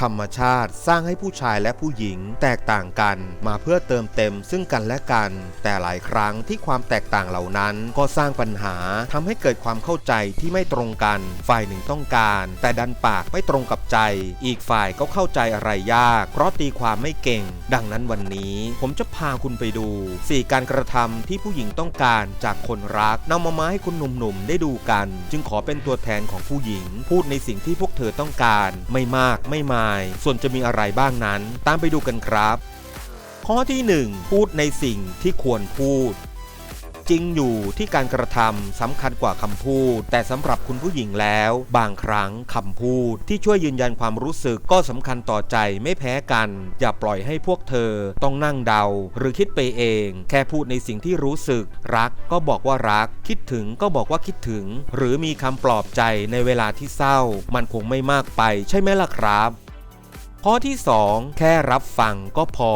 ธรรมชาติสร้างให้ผู้ชายและผู้หญิงแตกต่างกันมาเพื่อเติมเต็มซึ่งกันและกัน แต่หลายครั้งที่ความแตกต่างเหล่านั้นก็สร้างปัญหาทำให้เกิดความเข้าใจที่ไม่ตรงกัน ฝ่ายหนึ่งต้องการ แต่ดันปากไม่ตรงกับใจ อีกฝ่ายก็เข้าใจอะไรยาก เพราะตีความไม่เก่ง ดังนั้นวันนี้ผมจะพาคุณไปดู 4 การกระทำที่ผู้หญิงต้องการจากคนรักนำมามาให้คุณหนุ่มๆได้ดูกัน จึงขอเป็นตัวแทนของผู้หญิง พูดในสิ่งที่พวกเธอต้องการ ไม่มากไม่มาย ส่วนจะมีอะไรบ้างนั้น ตามไปดูกันครับ ข้อที่ 1 พูดในสิ่งที่ควรพูดจริงอยู่ที่การกระทำสำคัญกว่าคำพูด แต่สำหรับคุณผู้หญิงแล้ว บางครั้งคำพูด ที่ช่วยยืนยันความรู้สึกก็สำคัญต่อใจไม่แพ้กัน อย่าปล่อยให้พวกเธอต้องนั่งเดา หรือคิดไปเอง แค่พูดในสิ่งที่รู้สึก รักก็บอกว่ารัก คิดถึงก็บอกว่าคิดถึง หรือมีคำปลอบใจในเวลาที่เศร้า มันคงไม่มากไปใช่ไหมล่ะครับ ข้อที่ 2 แค่รับฟังก็พอ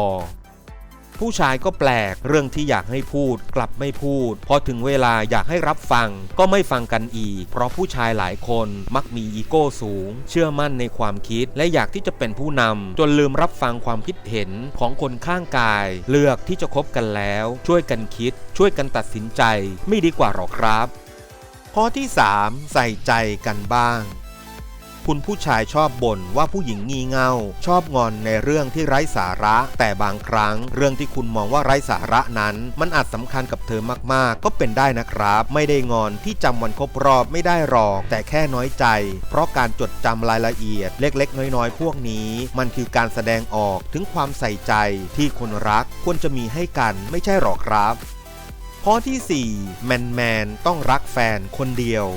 ผู้ชายก็แปลกเรื่องที่อยากให้พูดกลับไม่พูด พอถึงเวลาอยากให้รับฟังก็ไม่ฟังกันอีก เพราะผู้ชายหลายคนมักมีอีโก้สูง เชื่อมั่นในความคิด และอยากที่จะเป็นผู้นำจนลืมรับฟังความคิดเห็นของคนข้างกาย เลือกที่จะคบกันแล้ว ช่วยกันคิด ช่วยกันตัดสินใจ ไม่ดีกว่าหรอครับ ข้อที่ 3 ใส่ใจกันบ้าง คุณผู้ชายชอบบ่นว่าผู้หญิงงี่เง่า ชอบงอนในเรื่องที่ไร้สาระ แต่บางครั้งเรื่องที่คุณมองว่าไร้สาระนั้น มันอาจสำคัญกับเธอมาก ๆ ก็เป็นได้นะครับ ไม่ได้งอนที่จำวันครบรอบไม่ได้หรอก แต่แค่น้อยใจ เพราะการจดจำรายละเอียด เล็ก ๆ น้อย ๆ พวกนี้ มันคือการแสดงออกถึงความใส่ใจ ที่คนรักควรจะมีให้กันไม่ใช่หรอครับข้อที่ 4 แมนแมนต้องรักแฟนคนเดียว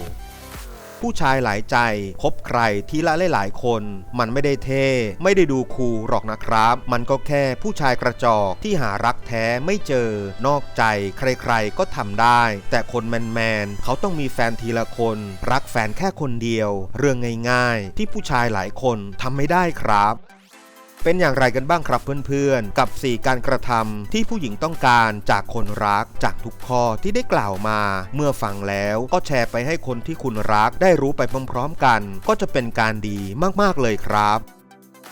ผู้ชายหลายใจคบใครทีละหลายๆคน มันไม่ได้เท่ ไม่ได้ดูคูลหรอกนะครับ มันก็แค่ผู้ชายกระจอกที่หารักแท้ไม่เจอ นอกใจใครๆก็ทำได้ แต่คนแมนๆเขาต้องมีแฟนทีละคน รักแฟนแค่คนเดียว เรื่องง่ายๆ ที่ผู้ชายหลายคนทำไม่ได้ครับ เป็นอย่างไรกันบ้างครับเพื่อนๆ กับ 4 การกระทำที่ผู้หญิงต้องการจากคนรักจากทุกข้อที่ได้กล่าวมา เมื่อฟังแล้วก็แชร์ไปให้คนที่คุณรักได้รู้ไปพร้อมๆกัน ก็จะเป็นการดีมากๆเลยครับ